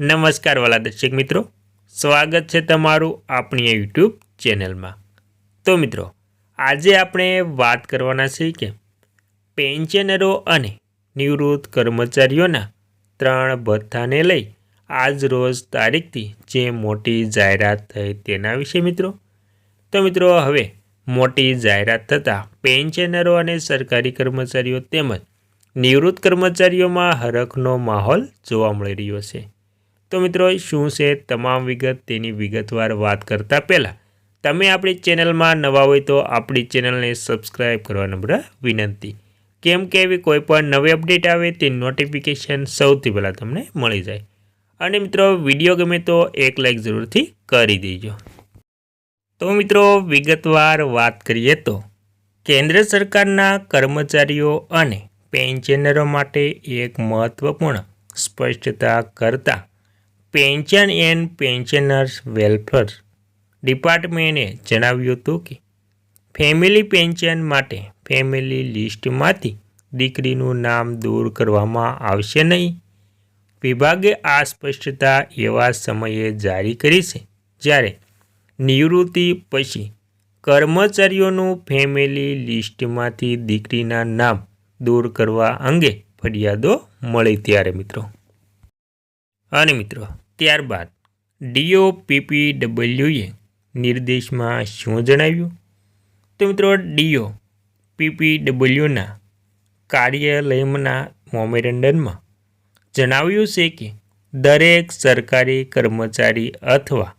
નમસ્કાર વાલા દર્શક મિત્રો. સ્વાગત છે તમારું આપણી યુટ્યુબ ચેનલમાં. તો મિત્રો, આજે આપણે વાત કરવાના છે કે પેન્શનરો અને નિવૃત્ત કર્મચારીઓના ત્રણ ભથ્થાને લઈ આજ રોજ તારીખથી જે મોટી જાહેરાત થઈ તેના વિશે મિત્રો. તો મિત્રો, હવે મોટી જાહેરાત થતાં પેન્શનરો અને સરકારી કર્મચારીઓ તેમજ નિવૃત્ત કર્મચારીઓમાં હરખનો માહોલ જોવા મળી રહ્યો છે. તો મિત્રો, શું છે તમામ વિગત? તેની વિગતવાર વાત કરતાં પહેલાં, તમે આપણી ચેનલમાં નવા હોય તો આપણી ચેનલને સબસ્ક્રાઈબ કરવા નમ્ર વિનંતી. કેમ કે એવી કોઈ પણ નવી અપડેટ આવે, તે નોટિફિકેશન સૌથી પહેલાં તમને મળી જાય. અને મિત્રો વીડિયો ગમે તો એક લાઈક જરૂરથી કરી દેજો. તો મિત્રો, વિગતવાર વાત કરીએ તો, કેન્દ્ર સરકારના કર્મચારીઓ અને પેન્શનરો માટે એક મહત્વપૂર્ણ સ્પષ્ટતા કરતા પેન્શન એન્ડ પેન્શનર્સ વેલફેર ડિપાર્ટમેન્ટે જણાવ્યું હતું કે ફેમિલી પેન્શન માટે ફેમિલી લિસ્ટમાંથી દીકરીનું નામ દૂર કરવામાં આવશે નહીં. વિભાગે આ સ્પષ્ટતા એવા સમયે જારી કરી છે, જ્યારે નિવૃત્તિ પછી કર્મચારીઓનું ફેમિલી લિસ્ટમાંથી દીકરીના નામ દૂર કરવા અંગે ફરિયાદો મળી ત્યારે મિત્રો. અને મિત્રો ત્યારબાદ ડીઓ પીપીડબલ્યુએ નિર્દેશમાં શું જણાવ્યું? તો મિત્રો ડીઓ પીપીડબલ્યુના કાર્યાલયના મોમેરેન્ડમમાં જણાવ્યું છે કે દરેક સરકારી કર્મચારી અથવા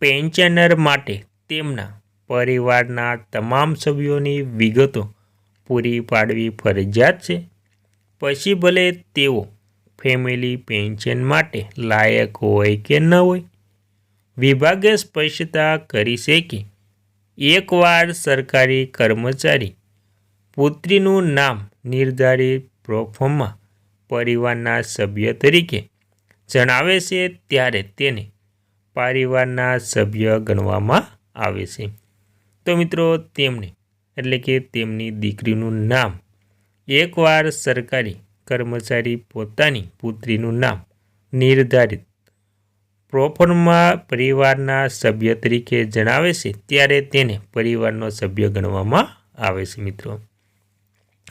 પેન્શનર માટે તેમના પરિવારના તમામ સભ્યોની વિગતો પૂરી પાડવી ફરજિયાત છે. પછી ભલે તેઓ ફેમિલી પેન્શન માટે લાયક હોય કે ન હોય? વિભાગે સ્પષ્ટતા કરી છે કે એકવાર સરકારી કર્મચારી પુત્રીનું નામ નિર્ધારિત પ્રોફોર્મમાં પરિવારના સભ્ય તરીકે જણાવે છે, ત્યારે તેને પરિવારના સભ્ય ગણવામાં આવે છે. તો મિત્રો, તેમને, એટલે કે તેમની દીકરીનું નામ એકવાર સરકારી કર્મચારી પોતાની પુત્રીનું નામ નિર્ધારિત. પ્રોફોર્મા પરિવારના સભ્ય તરીકે જણાવે છે, ત્યારે તેને પરિવારનો સભ્ય ગણવામાં આવે છે, મિત્રો.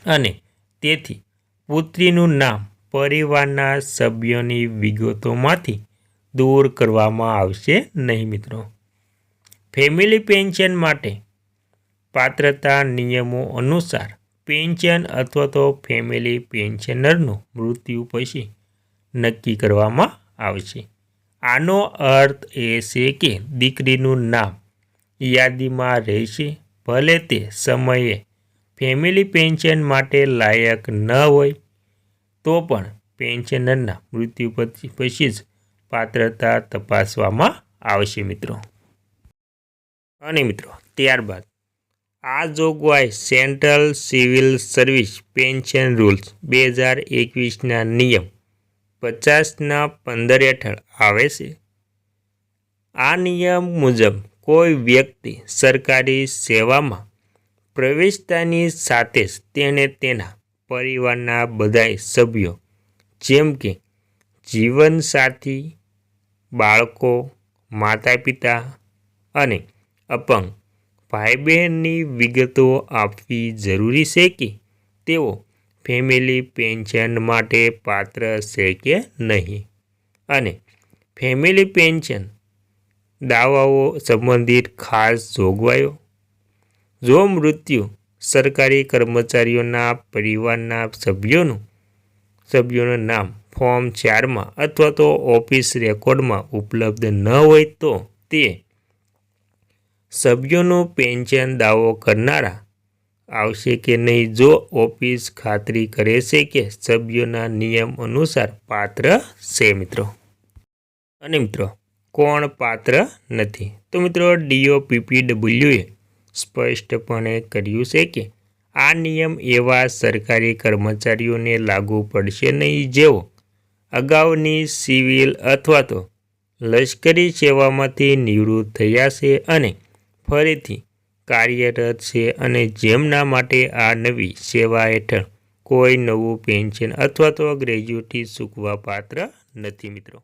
અને તેથી પુત્રીનું નામ પરિવારના સભ્યોની વિગતોમાંથી દૂર કરવામાં આવશે નહીં, મિત્રો. ફેમિલી પેન્શન માટે પાત્રતા નિયમો અનુસાર પેન્શન અથવા તો ફેમિલી પેન્શનરનું મૃત્યુ પછી નક્કી કરવામાં આવશે આનો અર્થ એ છે કે દીકરીનું નામ યાદીમાં રહેશે. ભલે તે સમયે ફેમિલી પેન્શન માટે લાયક ન હોય, તો પણ પેન્શનરના મૃત્યુ પછી પછી જ પાત્રતા તપાસવામાં આવશે મિત્રો. અને મિત્રો, ત્યારબાદ આ જોગવાઈ central civil service pension rules બે હજાર એકવીસના નિયમ પચાસના પંદર હેઠળ આવે છે. આ નિયમ મુજબ કોઈ વ્યક્તિ સરકારી સેવામાં પ્રવેશતાની સાથે જ તેણે તેના પરિવારના બધાય સભ્યો જેમ કે જીવનસાથી, બાળકો માતા પિતા અને અપંગ ભાઈ બહેનની વિગતો આપવી જરૂરી છે કે તેઓ ફેમિલી પેન્શન માટે પાત્ર છે કે નહીં? અને ફેમિલી પેન્શન દાવાઓ સંબંધિત ખાસ જોગવાઈઓ? જો મૃત્યુ સરકારી કર્મચારીઓના પરિવારના સભ્યોનું સભ્યોનું નામ ફોર્મ ચારમાં અથવા તો ઓફિસ રેકોર્ડમાં ઉપલબ્ધ ન હોય તો તે સભ્યોનું પેન્શન દાવો કરનારા આવશે કે નહીં, જો ઓફિસ ખાતરી કરે છે કે સભ્યોના નિયમ અનુસાર પાત્ર છે મિત્રો. અને મિત્રો, કોણ પાત્ર નથી? તો મિત્રો, ડીઓપીપીડબ્લ્યુએ સ્પષ્ટપણે કર્યું છે કે આ નિયમ એવા સરકારી કર્મચારીઓને લાગુ પડશે નહીં, જેઓ અગાઉની સિવિલ અથવા તો લશ્કરી સેવામાંથી નિવૃત્ત થયા છે અને ફરીથી કાર્યરત છે અને જેમના માટે આ નવી સેવા હેઠળ કોઈ નવું પેન્શન અથવા તો ગ્રેજ્યુટી ચૂકવા પાત્ર નથી મિત્રો.